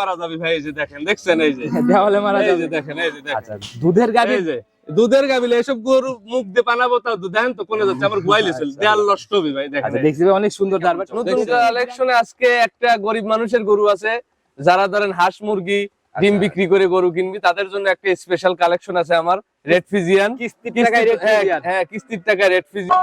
মারা যাবে ভাই এই যে দেখেন দেখছেন এই যে? দেওয়ালে মারা যাবে। দেখেন এই যে দেখেন। আচ্ছা দুধের গাড়ি এই যে দুধের গাবিলে এসব গরু মুখ দিয়ে পানাবো তাও দেখেন তো কোনে যাচ্ছে আমার গোয়াইলে চল। দেয়াল নষ্ট হবে ভাই দেখেন। আচ্ছা দেখছি অনেক সুন্দর দারবার নতুন কালেকশনে আজকে একটা গরিব মানুষের গরু আছে। যারা ধরেন হাঁস মুরগি ডিম বিক্রি করে গরু কিনবি তাদের জন্য একটা স্পেশাল কালেকশন আছে আমার রেড ফিজিয়ান কিস্তির টাকায় red Fijian। হ্যাঁ কিস্তির টাকায় রেড ফিজিয়ান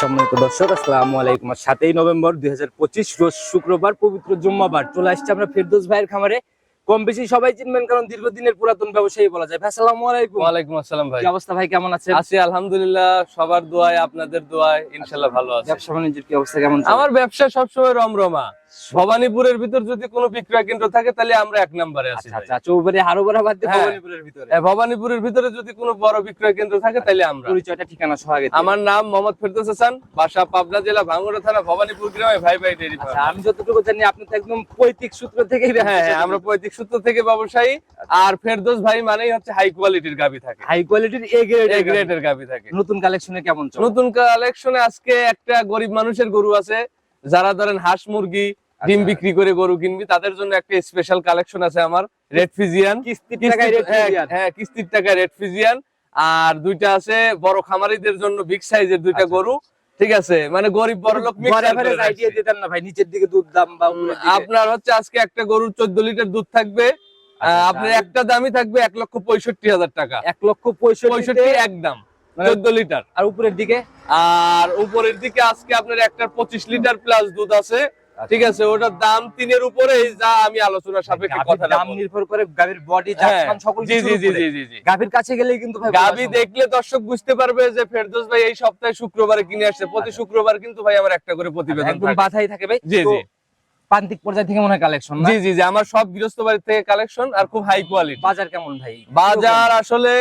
সম্মানিত দর্শক আসসালামু আলাইকুম। আর সাতই নভেম্বর দুই রোজ শুক্রবার পবিত্র জুম্মাবার। চলে আসছে আমরা ফেরদোস ভাইয়ের খামারে। কম বেশি সবাই চিনবেন কারণ দীর্ঘদিনের পুরাতন ব্যবসায়ী বলা যায়। আসসালাম আলাইকুম। ওয়ালাইকুম আসসালাম ভাই। কি অবস্থা ভাই কেমন আছে আছি আলহামদুলিল্লাহ সবার দোয়ায় আপনাদের দোয়ায় ইনশাল্লাহ ভালো আছে। ব্যবসা বাণিজ্যের কি অবস্থা কেমন আমার ব্যবসা সবসময় রমরমা। ভবানীপুরের ভিতর যদি কোনো বিক্রয় কেন্দ্র থাকে তাহলে আমরা এক নম্বরে আছি আচ্ছা আচ্ছা চৌবাড়ি হারোবারা বাদ দিয়ে হ্যাঁ। ভবানীপুরের ভিতরে। ভবানীপুরের ভিতরে যদি কোনো বড় বিক্রয় কেন্দ্র থাকে তাহলে আমরা। পরিচয়টা ঠিকানা সহ আগে আমার নাম মোহাম্মদ ফেরদৌস হাসান বাসা পাবনা জেলা ভাঙ্গুড়া থানা ভবানীপুর গ্রামে ভাই ভাই ডেরি আচ্ছা আমি যতটুকু জানি আপনি তো একদম পৈতৃক সূত্র থেকেই হ্যাঁ হ্যাঁ আমরা পৈতৃক সূত্র থেকে ব্যবসায়ী। আর ফেরদৌস ভাই মানেই হচ্ছে হাই কোয়ালিটির গাবি থাকে। হাই কোয়ালিটির এ গ্রেড এ গ্রেডের গাবি থাকে। নতুন কালেকশনে কেমন নতুন কালেকশনে আজকে একটা গরিব মানুষের গরু আছে। যারা ধরেন হাঁস মুরগি ডিম আচ্ছা। বিক্রি করে গরু কিনবি তাদের জন্য একটা স্পেশাল কালেকশন আছে আমার রেড ফিজিয়ান কিস্তির টাকায় হ্যাঁ কিস্তির টাকায় রেড ফিজিয়ান আর দুইটা আছে বড় খামারিদের জন্য বিগ সাইজের দুইটা আচ্ছা। গরু। ঠিক আছে? মানে গরিব বড় লোক ভাই নিচের দিকে দুধ দাম বা আপনার হচ্ছে আজকে একটা গরুর চোদ্দ লিটার দুধ থাকবে। আচ্ছা, আপনার। একটা দামই থাকবে এক লক্ষ পঁয়ষট্টি হাজার টাকা। এক লক্ষ পঁয়ষট্টি পঁয়ষট্টি একদম। চোদ্দ লিটার। আর উপরের দিকে? আর উপরের দিকে আজকে আপনার একটা পঁচিশ লিটার প্লাস দুধ আছে। ঠিক আছে ওটার দাম তিনের উপরে যা আমি আলোচনা সাপেক্ষে গাভীর কথা দাম নির্ভর করে গাভীর বডি সকল জি জি জি জি জি জি। গাভীর কাছে গেলেই কিন্তু ভাই দেখলে দর্শক বুঝতে পারবে যে ফেরদৌস ভাই এই সপ্তাহে শুক্রবারে কিনে আসছে। প্রতি আচ্ছা। শুক্রবার কিন্তু ভাই আমার একটা করে প্রতিবেদন একদম থাকে। বাধাই থাকে ভাই। জি জি। প্রান্তিক পর্যায় থেকে মনে হয় কালেকশন জি জি জি আমার সব গৃহস্থ বাড়ি থেকে কালেকশন আর খুব হাই কোয়ালিটি বাজার কেমন ভাই? বাজার আসলে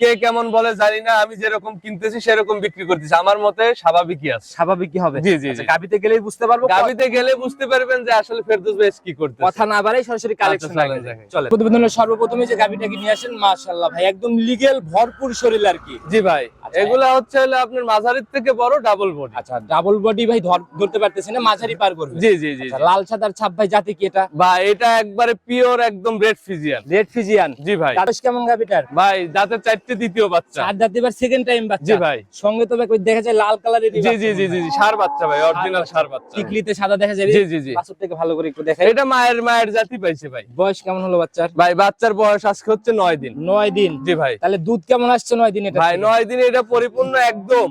কে কেমন বলে জানি না আমি যেরকম কিনতেছি সেরকম বিক্রি করতেছি। আমার মতে স্বাভাবিকই আছে। স্বাভাবিক কি হবে। জি জি আচ্ছা, জি। গাভীতে গেলেই বুঝতে পারব। গাবিতে গেলে বুঝতে পারবেন যে আসলে ফেরদৌস ভাই কি করতে কথা না বাড়াই সরাসরি কালেকশন দেখেন। চলে প্রতিবেদনের সর্বপ্রথমে যে গাভীটাকে নিয়ে আসেন মাশাআল্লাহ ভাই একদম লিগেল ভরপুর শরীর আর কি। জি ভাই আচ্ছা। এগুলা হচ্ছে হলো আপনার মাঝারির থেকে বড় ডাবল বডি আচ্ছা ডাবল বডি ভাই ধরতে পারতেছি না মাঝারি পার করবে। জি জি জি আচ্ছা, লাল সাদার ছাপ ভাই জাতি কি এটা? বা এটা একবারে পিওর একদম রেড ফিজিয়ান রেড ফিজিয়ান জি ভাই। দাঁতস কেমন গাভীটার ভাই দাঁতের দ্বিতীয় বাচ্চা। দাঁত এবার সেকেন্ড টাইম বাচ্চা। জি ভাই। সঙ্গে তো দেখা যায় লাল কালারের জি জি জি জি সার বাচ্চা ভাই অরিজিনাল সার বাচ্চা। টিকলিতে সাদা দেখা যায়। জি জি জি। থেকে ভালো করে একটু এটা মায়ের মায়ের জাতি পাইছে ভাই। বয়স কেমন হলো বাচ্চার? ভাই বাচ্চার বয়স আজকে হচ্ছে নয় দিন। নয় দিন। জি ভাই। তাহলে দুধ কেমন আসছে নয় দিন এটা ভাই নয় দিনে এটা পরিপূর্ণ একদম।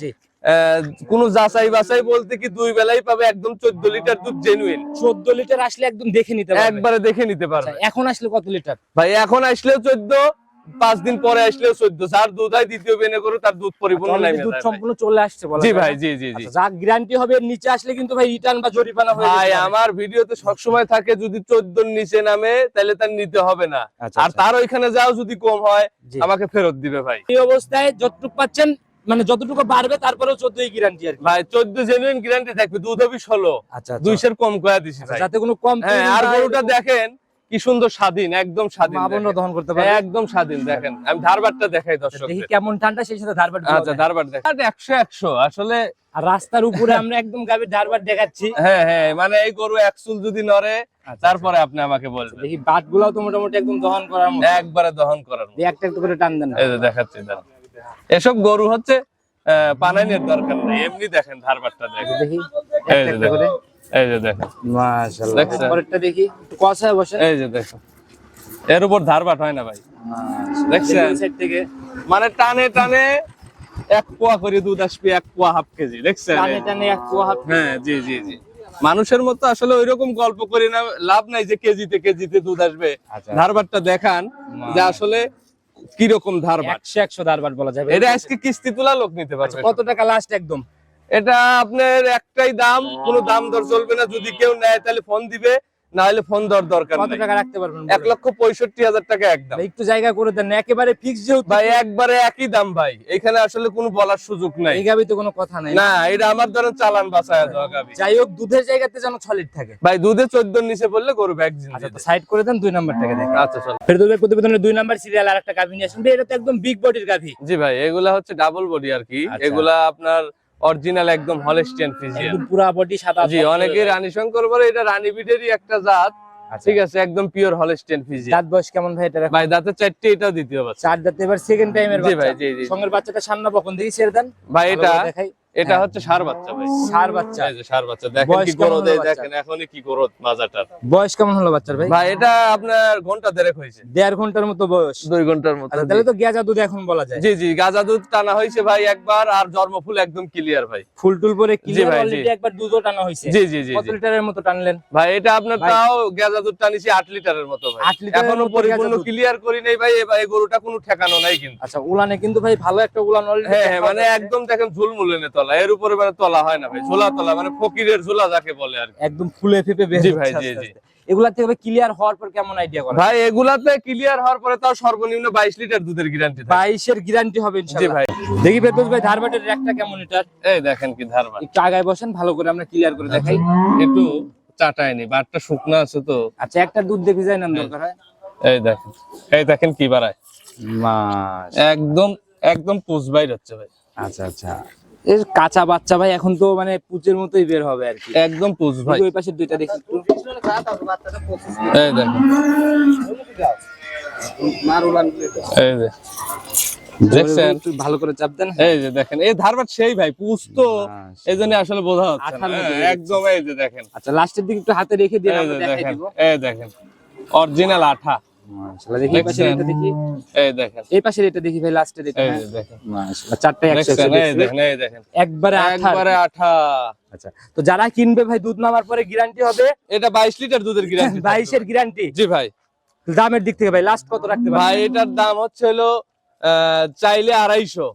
জি। কোনো যাচাই বাছাই বলতে কি দুই বেলাই পাবে একদম চোদ্দ লিটার দুধ জেনুইন চোদ্দ লিটার আসলে একদম দেখে নিতে পারবে। একবারে দেখে নিতে পারবে। আচ্ছা, এখন আসলে কত লিটার? ভাই এখন আসলেও চোদ্দ পাঁচ দিন পরে আসলেও চোদ্দ। যার দুধ হয় দ্বিতীয় বেনে করে তার দুধ পরিপূর্ণ নামে দুধ সম্পূর্ণ চলে আসছে জি ভাই জি জি জি। আচ্ছা, যা গ্যারান্টি হবে নিচে আসলে কিন্তু ভাই রিটার্ন বা জরিমানা ভাই। আমার ভিডিওতে সবসময় থাকে যদি চোদ্দর নিচে নামে তাহলে তার নিতে হবে না। আচ্ছা, আর আচ্ছা। তার ওইখানে যাও যদি কম হয় আমাকে ফেরত দিবে ভাই। এই অবস্থায় যতটুকু পাচ্ছেন মানে যতটুকু বাড়বে তারপরেও চোদ্দই গ্যারান্টি আর ভাই চোদ্দ জেনুইন গ্যারান্টি থাকবে দুধ হবে ষোলো। আচ্ছা দুইশের কম কয়া দিছি ভাই। যাতে কোনো কম হ্যাঁ আর গরুটা দেখেন কি সুন্দর স্বাধীন একদম স্বাধীন দহন করতে পারবে। একদম স্বাধীন দেখেন। আমি ধারবারটা দেখাই দর্শক দেখি কেমন ঠান্ডা সেই সাথে ধারবার আচ্ছা ধারবার দেখ একশো একশো আসলে রাস্তার উপরে আমরা একদম গাবির ধারবার দেখাচ্ছি। হ্যাঁ হ্যাঁ মানে এই গরু এক চুল যদি নড়ে আচ্ছা, তারপরে আপনি আমাকে বলবেন। দেখি বাট গুলাও তো মোটামুটি একদম দহন করার মতো। একবারে দহন করার মতো। একটা একটু করে টান দেন। এই যে দেখাচ্ছি দাঁড়ান। এসব গরু হচ্ছে আহ, পানাইনের দরকার নেই। এমনি দেখেন ধারবারটা দেখেন। দেখি। একটা করে দেখেন। এই যে দেখেন। মাশাআল্লাহ। পরেরটা দেখি। একটু কষায় বসে এই যে দেখেন। এর উপর ধারবাট হয় না ভাই। দেখছেন? সাইড থেকে। মানে টানে টানে এক পোয়া করে দুধ আসবে এক পোয়া হাফ কেজি। দেখছেন? টানে টানে এক পোয়া হাত হ্যাঁ জি জি জি। মানুষের মতো আসলে ওইরকম গল্প করি না লাভ নাই যে কেজিতে কেজিতে দুধ আসবে। আচ্ছা। ধারবারটা দেখান যে আসলে কীরকম ধারবার একশো একশো ধারবার বলা যাবে। এটা আজকে কিস্তি তোলা লোক নিতে পারবে। কত টাকা লাস্ট একদম? এটা আপনার একটাই দাম কোনো দাম দর চলবে না। যদি কেউ নেয় তাহলে ফোন দিবে না হলে ফোন দরকার কত টাকা রাখতে পারবেন এক লক্ষ পঁয়ষট্টি হাজার টাকা একদম। একটু জায়গা করে দেন একেবারে ফিক্স যেহেতু। ভাই একবারে একই দাম ভাই। এখানে আসলে কোনো বলার সুযোগ নাই। এই গাবিতে কোনো কথা নাই। না এটা আমার ধরেন চালান দেওয়া গাবি যাই হোক দুধের জায়গাতে যেন সলিড থাকে। ভাই দুধে চোদ্দোর নিচে পড়লে গরু ভ্যাকসিন আচ্ছা তো সাইড করে দেন দুই দেখেন। আচ্ছা চলো। ফেরদৌস প্রতিবেদনের দুই নাম্বার সিরিয়াল আর একটা গাভি নিয়ে আসেন। এটা তো একদম বিগ বডির গাভি। জি ভাই এগুলা হচ্ছে ডাবল বডি আর কি। আচ্ছা। এগুলা আপনার অরিজিনাল একদম হলেস্টিয়ান ফিজিয়ান একদম পুরা বডি সাদা জি অনেকে রানী শঙ্কর বলে এটা রানী বিটেরই একটা জাত। আচ্ছা। ঠিক আছে একদম পিওর হলেস্টিয়ান ফিজিয়ান দাঁত বয়স কেমন ভাই এটা? ভাই দাঁতে চারটি এটাও দ্বিতীয় বাচ্চা। চার দাঁত এবার সেকেন্ড টাইমের জি ভাই বাচ্চা। জি জি। সঙ্গের বাচ্চাটা সামনে বকন দিয়ে ছেড়ে দেন। ভাই এটা দেখাই। এটা হ্যাঁ। হচ্ছে সার বাচ্চা ভাই। সার বাচ্চা। এই যে সার বাচ্চা দেখেন কি গরদ এই দেখেন এখনই কি গরদ মাজাটার। বয়স কেমন হলো বাচ্চার ভাই? ভাই এটা আপনার ঘণ্টা দেড়েক হয়েছে। দেড় ঘণ্টার মতো বয়স। দুই ঘণ্টার মতো আচ্ছা তাহলে তো গেজা দুধ এখন বলা যায়। জি জি গাজা দুধ টানা হয়েছে ভাই একবার আর জন্মফুল একদম ক্লিয়ার ভাই। ফুল টুল পরে ক্লিয়ার ভাই। অলরেডি একবার দুধও টানা হয়েছে। জি জি জি কত লিটারের মতো টানলেন? ভাই এটা আপনার তাও গেজা দুধ টানিছি আট লিটারের মতো ভাই। আট লিটার এখনও পরিপূর্ণ ক্লিয়ার করি নাই ভাই এই গরুটা কোনো ঠেকানো নাই কিন্তু। আচ্ছা উলানে কিন্তু ভাই ভালো একটা উলান অলরেডি হ্যাঁ হ্যাঁ মানে একদম দেখেন ঝুলমুলেনে তলা এর উপরে মানে তলা হয় না ভাই ঝোলা তলা মানে ফকিরের ঝোলা যাকে বলে আর একদম ফুলে ফেপে হচ্ছে ভাই, জি, জি। এগুলা থেকে ক্লিয়ার হওয়ার পর কেমন আইডিয়া ভাই এগুলাতে ক্লিয়ার হওয়ার পরে তাও সর্বনিম্ন বাইশ লিটার দুধের গ্যারান্টি গ্যারান্টি হবে জি ইনশাআল্লাহ। ভাই। দেখি ফেরদৌস ভাই ধারবাটের র্যাকটা কেমন এটার? এই দেখেন কি ধারবার একটু আগায় বসেন ভালো করে আমরা ক্লিয়ার করে দেখাই। একটু চাটায়নি বাটটা শুকনা আছে তো। আচ্ছা একটা দুধ দেখে যায় না দরকার হয়। এই দেখেন এই দেখেন কি বাড়ায়। একদম একদম পুষ বাইর হচ্ছে ভাই। আচ্ছা আচ্ছা। এর কাঁচা বাচ্চা ভাই এখন তো মানে পুচের মতোই বের হবে আর কি। একদম পুষ ভাই। ওই পাশে দুইটা দেখি একটু। এই দেখেন এই যে। দেখছেন? ভালো করে চাপ দেন। এই যে দেখেন। এই সেই ভাই তো এই জন্য আসলে বোঝা হচ্ছে হ্যাঁ, বের একদম এই যে দেখেন। আচ্ছা লাস্টের দিকে একটু হাতে রেখে দিয়ে দেখাই দিব। এই দেখেন। অরিজিনাল আঠা। মাশাআল্লাহ দেখি এই পাশের এটা দেখি। এই দেখেন। এই পাশের এটা দেখি ভাই লাস্টের এটা এই। দেখেন। মাশাআল্লাহ চারটা একশো দেখছেন এই একশো দেখেন এই দেখেন। একবারে আঠার। একবারে আঠা। আচ্ছা তো যারা কিনবে ভাই দুধ নামার পরে গ্যারান্টি হবে। এটা বাইশ লিটার দুধের গ্যারান্টি বাইশের গ্যারান্টি জি ভাই। দামের দিক থেকে ভাই লাস্ট কত রাখতে ভাই এটার দাম হচ্ছে হলো চাইলে আড়াইশো।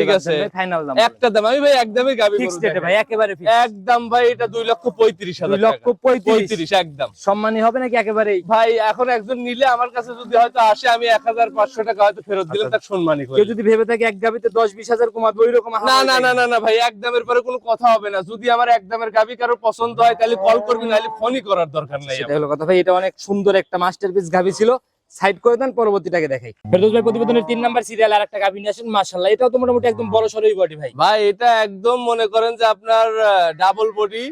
ঠিক আছে। ফাইনাল দাম একটা দাম। আমি ভাই একদমই গাবি ফিক্স গরু ভাই একেবারে fixed। একদম ভাই এটা দুই লক্ষ পঁয়ত্রিশ হাজার দুই লক্ষ টাকা। পঁয়ত্রিশ। পঁয়ত্রিশ একদম। সম্মানী হবে নাকি একেবারেই? ভাই এখন একজন নিলে আমার কাছে যদি হয়তো আসে আমি এক হাজার পাঁচশো টাকা হয়তো ফেরত দিলাম তার সম্মানই করি কেউ যদি ভেবে থাকে এক গাবিতে দশ বিশ হাজার কমাবে ওই রকম না না না না না ভাই একদমের পরে কোনো কথা হবে না। যদি আমার একদমের গাবি কারও পছন্দ হয় তাহলে কল করবি নাহলে ফোনই করার দরকার নাই সেটা হলো কথা। ভাই এটা অনেক সুন্দর একটা মাস্টারপিস গাবি ছিল। সাইড করে দেন পরবর্তীটাকে দেখাই। ফেরদৌস ভাই প্রতিবেদনের তিন নাম্বার সিরিয়াল আর একটা নিয়ে আসেন মাশাআল্লাহ। এটাও তো মোটামুটি একদম বড় সরই বডি ভাই। ভাই এটা একদম মনে করেন যে আপনার ডাবল বডি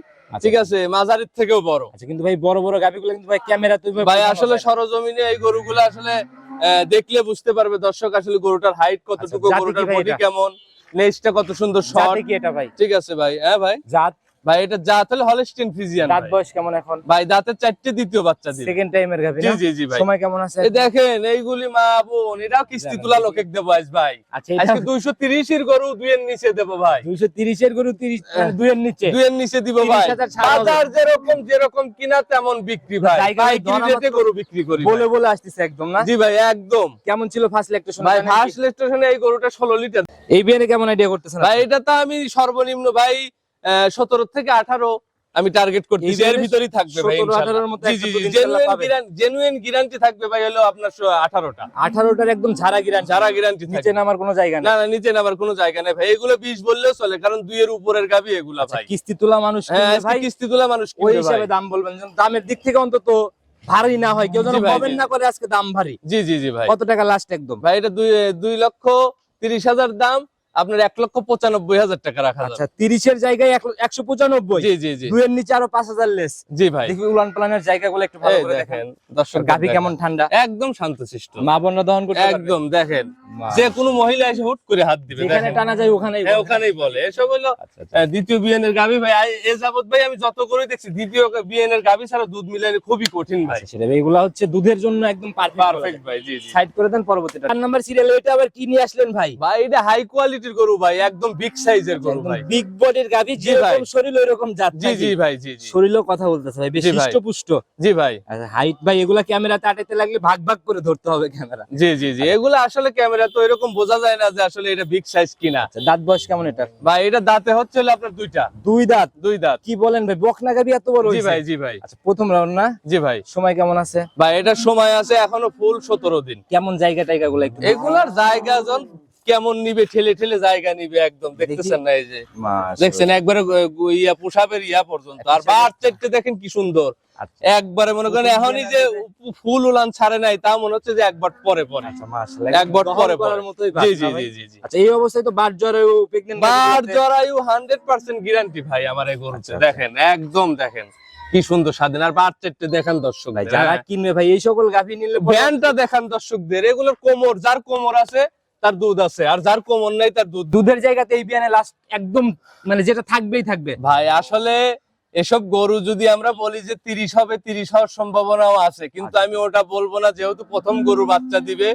ঠিক আছে? মাঝারির থেকেও বড়। আচ্ছা কিন্তু ভাই বড় বড় গাবিগুলো কিন্তু ভাই ক্যামেরা তুই ভাই আসলে সরজমিনে এই গরুগুলো আসলে দেখলে বুঝতে পারবে দর্শক আসলে গরুটার হাইট কতটুকু আচ্ছা, গরুটার বডি কেমন নেজটা কত সুন্দর শর্ট কি এটা ভাই? ঠিক আছে ভাই। হ্যাঁ ভাই? জাত ভাই এটা জাত হলে হলস্টিন ফিজিয়ান দাঁত বয়স কেমন এখন? ভাই দাঁতের চারটে দ্বিতীয় বাচ্চা দিবে। সেকেন্ড টাইমের গাবি জি জি জি ভাই। সময় কেমন আছে? এই দেখেন এইগুলি মা বোন এটাও কিস্তি। তোলা লোকে দেবো আজ ভাই। আচ্ছা আজকে দুইশো তিরিশের গরু দুইয়ের নিচে দেবো ভাই। দুইশো তিরিশের গরু তিরিশ মানে দুইয়ের নিচে। দুইয়ের নিচে দিব ভাই। 30,000 ছাড়া বাজার যেরকম যেরকম কিনা তেমন বিক্রি ভাই। ধরা রেটে গরু বিক্রি করি বলে বলে আসতেছে একদম না? জি ভাই একদম। কেমন ছিল ফার্স্ট ইলেকট্রেশন ভাই ফার্স্ট স্টেশনে এই গরুটা ষোলো লিটার। এই বিয়ানে কেমন আইডিয়া করতেছেন ভাই এটা তো আমি সর্বনিম্ন ভাই সতেরো থেকে আঠারো আমি টার্গেট করতেছি। এই এর ভিতরেই থাকবে ভাই 17 18 এর মতো একটা জি তো জি ইনশাআল্লাহ পাবে। জেনুইন গ্যারান্টি থাকবে ভাই হলো আপনার আঠারোটা। আঠারোটার একদম ঝাড়া গিরান যারা গ্যারান্টি নিচে নামার কোনো জায়গা না নেই। না নিচে নামার কোনো জায়গা নেই ভাই। এগুলো বিশ বললেও চলে কারণ দুই এর উপরের গাবি এগুলা আচ্ছা, ভাই। কিস্তি তোলা মানুষ হ্যাঁ ভাই? কিস্তি তোলা মানুষ ওই হিসাবে দাম বলবেন। যেন দামের দিক থেকে অন্তত ভারী না হয় কেউ যেন জি। না করে আজকে দাম ভারী। জি জি জি ভাই। কত টাকা লাস্ট একদম? ভাই এটা দুই দুই লক্ষ তিরিশ হাজার দাম। আপনার এক লক্ষ পঁচানব্বই হাজার টাকা রাখা আচ্ছা তিরিশের জায়গায় একশো পঁচানব্বই? জি জি জি। দুইয়ের নিচে আরও পাঁচ হাজার লেস জি ভাই। দেখি উলান পালানের জায়গাগুলো একটু ভালো করে দেখেন দর্শক গাভি কেমন ঠান্ডা? একদম শান্তশিষ্ট। মা বোনরা দহন করতে একদম দেখেন। যে কোনো মহিলা এসে হুট করে হাত দিবে যেখানে টানা যায় ওখানেই হ্যাঁ, বলে। ওখানেই বলে। এসব হলো আচ্ছা, আচ্ছা। আহ, দ্বিতীয় বিএনের গাভি। ভাই এ যাবত ভাই আমি যত করে দেখছি দ্বিতীয় বিএনের গাভি ছাড়া দুধ মিলানো খুবই কঠিন ভাই। আচ্ছা, সেটা এগুলা হচ্ছে দুধের জন্য একদম পারফেক্ট পারফেক্ট ভাই জি জি। সাইড করে দেন পরবর্তীটা চার নাম্বার সিরিয়াল এটা আবার কি নিয়ে আসলেন ভাই? ভাই এটা হাই কোয়ালিটি কোয়ালিটির গরু ভাই একদম বিগ সাইজের গরু ভাই। বিগ বডির ভাই। যেরকম শরীর ওইরকম জাত জি জি ভাই জি জি। শরীরও কথা বলতেছে ভাই বেশ। হৃষ্টপুষ্ট জি ভাই। আচ্ছা হাইট ভাই এগুলা ক্যামেরাতে আটাইতে লাগলে ভাগ ভাগ করে ধরতে হবে ক্যামেরা জি জি জি। এগুলো আসলে ক্যামেরা তো এরকম বোঝা যায় না যে আসলে এটা বিগ সাইজ কিনা। আচ্ছা দাঁত বয়স কেমন এটা? ভাই এটা দাঁতে হচ্ছে হলো আপনার দুইটা। দুই দাঁত? দুই দাঁত। কি বলেন ভাই বকনা গাভি এত বড় জি ভাই জি ভাই। আচ্ছা প্রথম রাউন্ড না? জি ভাই। সময় কেমন আছে? ভাই এটা সময় আছে এখনও ফুল সতেরো দিন। কেমন জায়গা টাইগা গুলো একটু এগুলার জায়গা জন কেমন নিবে ঠেলে ঠেলে জায়গা নিবে একদম দেখতেছেন না এই যে? দেখছেন একবারে ইয়া পোশাবের ইয়া পর্যন্ত। আর বার চারটে দেখেন কি সুন্দর। আচ্ছা। একবারে মনে করেন এখনই যে ফুল উলান ছাড়ে নাই তা মনে হচ্ছে যে একবার পরে পরে। আচ্ছা একবার পরে পরে। মতোই জি জি জি জি আচ্ছা এই অবস্থায় তো বার জরায়ু প্রেগন্যান্ট বার জরায়ু হান্ড্রেড পার্সেন্ট গ্যারান্টি ভাই আমার এই গরুতে। আচ্ছা। দেখেন একদম দেখেন কি সুন্দর স্বাধীন। আর বার চারটে দেখেন দর্শক ভাই যারা কিনবে ভাই এই সকল গাভি নিলে ব্যান্ডটা দেখান দর্শকদের এগুলোর কোমর যার কোমর আছে তার দুধ আছে। আর যার কম নাই তার দুধ। দুধের জায়গাতে এই বিয়ানে লাস্ট একদম মানে যেটা থাকবেই থাকবে। ভাই আসলে এসব গরু যদি আমরা বলি যে তিরিশ হবে তিরিশ হওয়ার সম্ভাবনাও আছে। কিন্তু। আমি ওটা বলব না যেহেতু প্রথম গরু বাচ্চা দিবে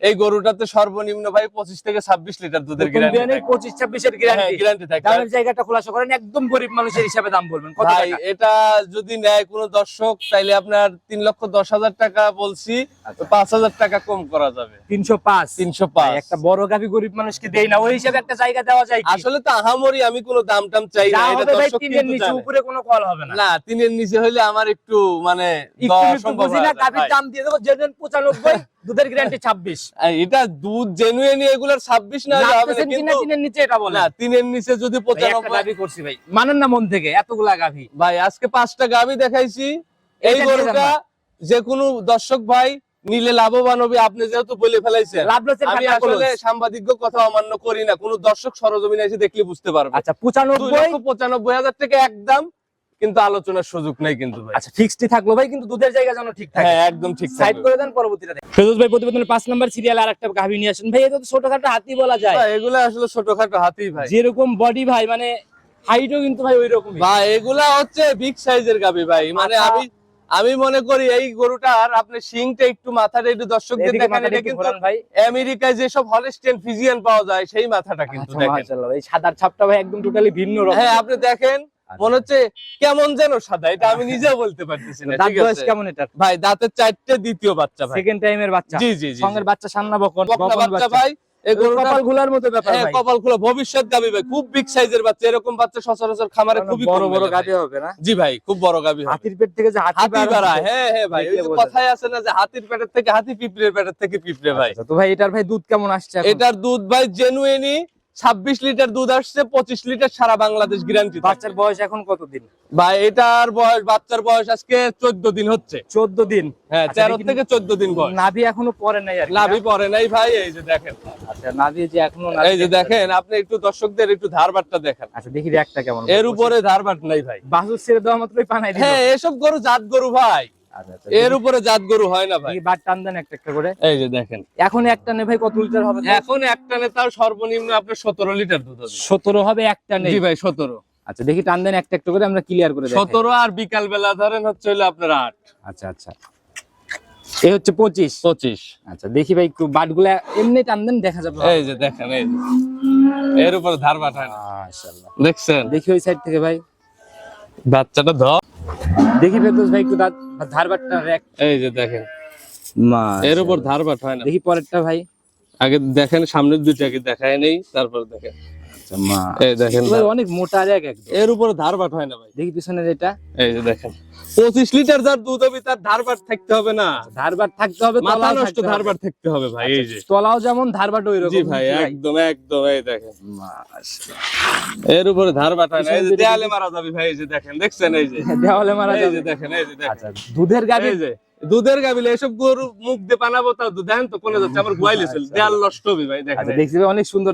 এই গরুটাতে সর্বনিম্ন ভাই পঁচিশ থেকে ছাব্বিশ লিটার দুধের গ্যারান্টি পঁচিশ ছাব্বিশের গ্যারান্টি গ্যারান্টি থাকে দামের জায়গাটা খোলাসা করেন একদম গরিব মানুষের হিসাবে দাম বলবেন। ভাই এটা যদি নেয় কোনো দর্শক তাইলে আপনার তিন লক্ষ দশ হাজার টাকা বলছি আচ্ছা। পাঁচ হাজার টাকা কম করা যাবে। তিনশো পাঁচ। তিনশো পাঁচ। একটা বড় গাভি গরিব মানুষকে দেই না ওই হিসাবে একটা জায়গা দেওয়া যায় আসলে তো আহামরি আমি কোনো দাম টাম চাই না এটা দর্শক তিনের নিচে উপরে কোনো কল হবে না। না তিনের নিচে হইলে আমার একটু মানে একটু বুঝি না, গাভির দাম দিয়ে দেবো যেদিন পঁচানব্বই দুধের গ্যারান্টি ছাব্বিশ। আর এটা দুধ জেনুইন এগুলার ছাব্বিশ না কিন্তু তিনের নিচে এটা বলে না তিনের নিচে যদি করছি ভাই। মানেন না মন থেকে এতগুলা গাভি। ভাই আজকে পাঁচটা গাবি দেখাইছি। এই গরুটা যে কোনো দর্শক ভাই নিলে লাভবান হবে আপনি যেহেতু বলে ফেলাইছেন। আমি আসলে সাংবাদিক কথা অমান্য করি না কোন দর্শক সরজমিনে এসে দেখলে বুঝতে পারবে। আচ্ছা পঁচানব্বই পঁচানব্বই হাজার টাকা একদম কিন্তু আলোচনার সুযোগ নেই কিন্তু ভাই। আচ্ছা ফিক্সডই থাকল ভাই কিন্তু দুধের জায়গা যেন ঠিক থাকে। হ্যাঁ একদম ঠিক সাইড করে দেন পরবর্তীটা দেখেন। ভাই প্রতিবেদনের পাঁচ নাম্বার সিরিয়াল আর একটা গাভি নিয়ে আসেন। ভাই এটা তো ছোটখাটো হাতি বলা যায়। ভাই, এগুলো আসলে ছোটখাটো হাতি ভাই। যেরকম বডি ভাই মানে হাইটও কিন্তু ভাই ওই রকমই ভাই এগুলা হচ্ছে বিগ সাইজের গাবি ভাই। মানে আমি আমি মনে করি এই গরুটার আপনি শিংটা একটু মাথাটা একটু দর্শকদের দেখেন এটা কিন্তু আমেরিকায় যেসব হলস্টেন ফিজিয়ান পাওয়া যায় সেই মাথাটা কিন্তু আচ্ছা, দেখেন। এই সাদার ছাপটা ভাই একদম টোটালি ভিন্ন রকম। হ্যাঁ আপনি দেখেন আচ্ছা। মনে হচ্ছে কেমন যেন সাদা এটা আমি নিজেও বলতে পারতেছি না ঠিক আছে? কেমন এটা ভাই দাঁতের চারটে দ্বিতীয় বাচ্চা ভাই। সেকেন্ড টাইমের বাচ্চা। জি জি জি সঙ্গের বাচ্চা সান্না বকন বাচ্চা ভাই মতো ব্যাপার হ্যাঁ ভাই। কপাল খোলা ভবিষ্যৎ গাবি ভাই। খুব বিগ সাইজের বাচ্চা এরকম বাচ্চা সচরাচর খামারে খুবই বড় বড় হবে না? জি ভাই খুব বড় গাবি হবে। হাতির পেট থেকে যে হাতি। হ্যাঁ হ্যাঁ ভাই কথাই আছে না যে হাতির পেটের থেকে হাতি পিঁপড়ের পেটের থেকে পিঁপড়ে ভাই। আচ্ছা, তো ভাই এটার ভাই দুধ কেমন আসছে এটার দুধ ভাই জেনুইনি ছাব্বিশ লিটার দুধ আসছে পঁচিশ লিটার সারা বাংলাদেশ গ্যারান্টি বাচ্চার বয়স এখন কতদিন? ভাই এটার বয়স বাচ্চার বয়স আজকে চোদ্দ দিন হচ্ছে। চোদ্দ দিন? হ্যাঁ আচ্ছা, তেরো থেকে চোদ্দ দিন বয়স। নাভি এখনও পরে নাই আর লাভই পরে নাই ভাই এই যে দেখেন। আচ্ছা নাভি যে এখনও এই যে দেখেন আপনি একটু দর্শকদের একটু ধারবারটা দেখেন। আচ্ছা দেখি একটা কেমন এর উপরে ধারবাট নাই ভাই। বাসুর ছেড়ে দেওয়া মাত্রই পানাই হ্যাঁ এসব গরু জাত গরু ভাই। এর উপরে জাত গরু হয় না ভাই। বার টান দেন একটা একটা করে। এই যে দেখেন। এখন একটা নে ভাই কত লিটার হবে? এখন একটা নেতার সর্বনিম্ন আপনার সতেরো লিটার দুধ হবে। সতেরো হবে একটা নেই জি ভাই সতেরো। আচ্ছা দেখি টান দেন একটা একটা করে আমরা ক্লিয়ার করে দেখাই। সতেরো আর বিকাল বেলা ধরেন হচ্ছে হলো আপনার আট। আচ্ছা আচ্ছা। এই হচ্ছে পঁচিশ। পঁচিশ। আচ্ছা দেখি ভাই একটু বাটগুলা এমনি টান দেন দেখা যাবে। এই যে দেখেন এই এর উপরে ধার বাটায় না। মাশাআল্লাহ। দেখছেন? দেখি ওই সাইড থেকে ভাই। বাচ্চাটা ধর। দেখি ফেরদৌস ভাই একটু ধার ধারবাটটা রেক এই যে দেখেন। মা এর উপর ধার বাট হয় না। দেখি পরেরটা ভাই। আগে দেখেন সামনের দুইটাকে দেখায় নেই তারপর দেখেন। এই দেখেন ভাই অনেক মোটা রেক একদম। এর উপরে ধার বাট হয় না ভাই। দেখি পিছনের এটা এই যে দেখেন। পঁচিশ লিটার যার দুধ হবে তার ধার বাট থাকতে হবে না। ধারবাট থাকতে হবে মাথা তলাও নষ্ট ধার বাট থাকতে হবে ভাই এই যে। তলাও যেমন ধারবাট ওই রকম জি ভাই একদম একদম এই দেখেন। এর উপরে ধার বাট হয় না এই যে দেয়ালে মারা যাবে ভাই এই যে দেখেন দেখছেন এই যে। দেওয়ালে মারা যাবে। দেখেন এই যে দেখেন। আচ্ছা দুধের গাড়ি এই যে। দুধের গাবিলে এসব গরু মুখ দিয়ে পানাবো তা দুধ। তো কোনে যাচ্ছে আমার গোয়াইলে ছিল দেয়াল নষ্ট হবে ভাই দেখেন। আচ্ছা দেখছি ভাই অনেক সুন্দর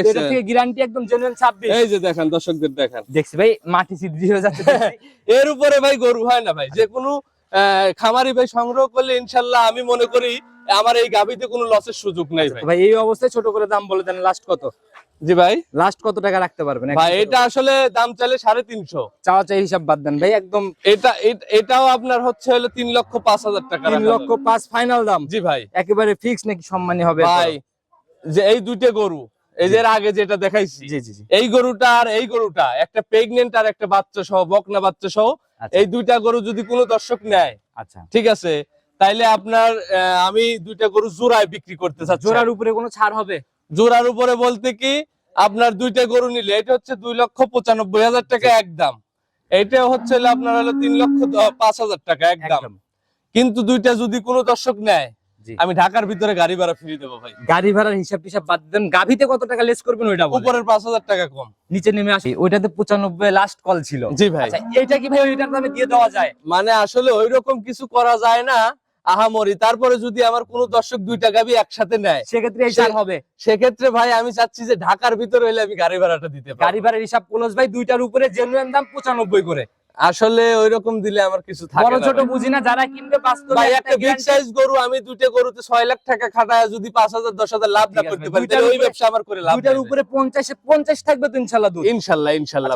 এটা থেকে গ্যারান্টি একদম জেনুইন 26 এই যে দেখেন দর্শকদের দেখেন। দেখছি ভাই মাটি সিদ্ধি হয়ে যাচ্ছে এর উপরে ভাই গরু হয় না ভাই যে কোনো আহ, খামারি ভাই সংগ্রহ করলে ইনশাল্লাহ আমি মনে করি আমার এই গাবিতে কোনো লসের সুযোগ নাই ভাই। ভাই এই অবস্থায় ছোট করে দাম বলে দেন লাস্ট কত? জি ভাই। লাস্ট কত টাকা রাখতে পারবেন? ভাই এটা আসলে দাম চাইলে সাড়ে তিনশো। চাওয়া চাই হিসাব বাদ দেন ভাই একদম এটা এটাও আপনার হচ্ছে হলো তিন লক্ষ পাঁচ হাজার টাকা তিন লক্ষ পাঁচ ফাইনাল দাম। জি ভাই। একেবারে ফিক্স নাকি সম্মানী হবে ভাই যে এই দুইটা গরু এই যে আগে যেটা দেখাইছি এই গরুটা আর এই গরুটা একটা প্রেগনেন্ট আর একটা বাচ্চা সহ বকনা বাচ্চা সহ আচ্ছা। এই দুইটা গরু যদি কোনো দর্শক নেয় আচ্ছা। ঠিক আছে তাইলে আপনার আমি দুইটা গরু জোড়ায় বিক্রি করতে চাচ্ছি। জোড়ার উপরে কোনো ছাড় হবে? জোড়ার উপরে বলতে কি আপনার দুইটা গরু নিলে এটা হচ্ছে দুই লক্ষ পঁচানব্বই হাজার টাকা একদম। এইটা হচ্ছে আপনার হলো তিন লক্ষ পাঁচ হাজার টাকা একদম। কিন্তু দুইটা যদি কোনো দর্শক নেয় আমি ঢাকার ভিতরে গাড়ি ভাড়া ফ্রি দেবো ভাই। গাড়ি ভাড়ার হিসাব টিসাব বাদ দেন। গাভিতে কত টাকা লেস করবেন ওইটা উপরের পাঁচ হাজার টাকা কম। নিচে নেমে আসি। ওইটাতে পঁচানব্বই লাস্ট কল ছিল। জি ভাই। আচ্ছা এইটা কি ভাই ওইটার দামে দিয়ে দেওয়া যায়? মানে আসলে ওই রকম কিছু করা যায় না। আহামরি। তারপরে যদি আমার কোনো দর্শক দুইটা গাবি একসাথে নেয় সেক্ষেত্রে এই ছাড় হবে। সেক্ষেত্রে ভাই আমি চাচ্ছি যে ঢাকার ভিতরে হইলে আমি গাড়ি ভাড়াটা দিতে পারি গাড়ি ভাড়ার হিসাব ক্লোজ ভাই দুইটার উপরে জেনুইন দাম পঁচানব্বই করে। আসলে ওই রকম দিলে আমার কিছু থাকে বড় ছোট বুঝি না যারা কিনবে বাস্তবে ভাই একটা একটা বিগ সাইজ গরু আমি দুইটা গরুতে লাখ টাকা খাটায় যদি লাভ না করতে পারি তাহলে ওই ব্যবসা আমার করে লাভ দুইটার উপরে পঞ্চাশে পঞ্চাশ থাকবে তো দুধ।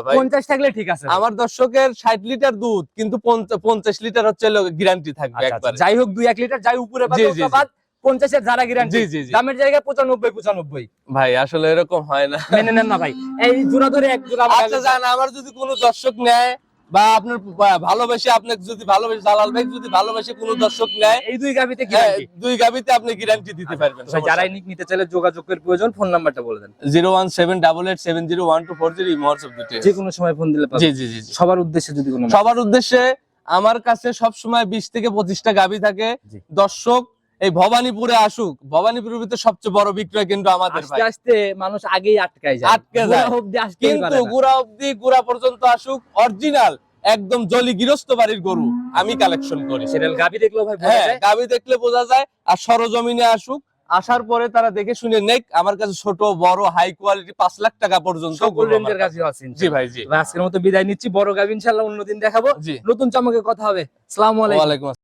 ভাই। পঞ্চাশ থাকলে ঠিক আছে। আমার দর্শকের ষাট লিটার দুধ কিন্তু পঞ্চ- পঞ্চাশ লিটার হচ্ছে গ্যারান্টি থাকবে আচ্ছা, আচ্ছা, একবার। যাই হোক দুই এক লিটার যাই উপরে বাদ পঞ্চাশের যারা গ্যারান্টি দামের জায়গায় পঁচানব্বই পঁচানব্বই। ভাই আসলে এরকম হয় না। মেনে নেন না ভাই। এই জোড়া ধরে এক জোড়া আচ্ছা জান আমার যদি কোনো দর্শক নেয় বা আপনার ভালোবেসে আপনাকে যদি ভালোবেসে জালাল ভাই যদি ভালোবেসে কোনো দর্শক নেয় এই দুই গাভিতে কি হ্যাঁ, দুই গাবিতে আপনি গ্যারান্টি দিতে পারবেন ভাই, যারাই নিতে চাইলে যোগাযোগের প্রয়োজন ফোন নাম্বারটা বলে দেন। Zero one seven double eight seven zero one two four zero WhatsApp দুটো যে কোনো সময় ফোন দিলে জি জি জি। সবার উদ্দেশ্যে যদি কোনো সবার উদ্দেশ্যে আমার কাছে সব সময় বিশ থেকে পঁচিশটা গাবি থাকে। দর্শক এই ভবানীপুরে আসুক ভবানীপুরের ভিতরে সবচেয়ে বড় বিক্রয় কেন্দ্র আমাদের আস্তে আস্তে মানুষ আগেই আটকায় যায়। আটকে যায়। কিন্তু গুড়া অব্দি গুড়া পর্যন্ত আসুক অরিজিনাল একদম জলি গৃহস্থ বাড়ির গরু আমি কালেকশন করি। সেটা গাভি দেখলেও ভাই হ্যাঁ গাবি দেখলে বোঝা যায়। আর সরজমিনে আসুক আসার পরে তারা দেখে শুনে নেক আমার কাছে ছোট বড় হাই কোয়ালিটি পাঁচ লাখ টাকা পর্যন্ত জি ভাই জি। আজকের মতো বিদায় নিচ্ছি। বড় গাভি ইনশাল্লাহ অন্যদিন দেখাবো। নতুন চমকে কথা হবে। সালামু আলাইকুম। ওয়ালাইকুম আসসালাম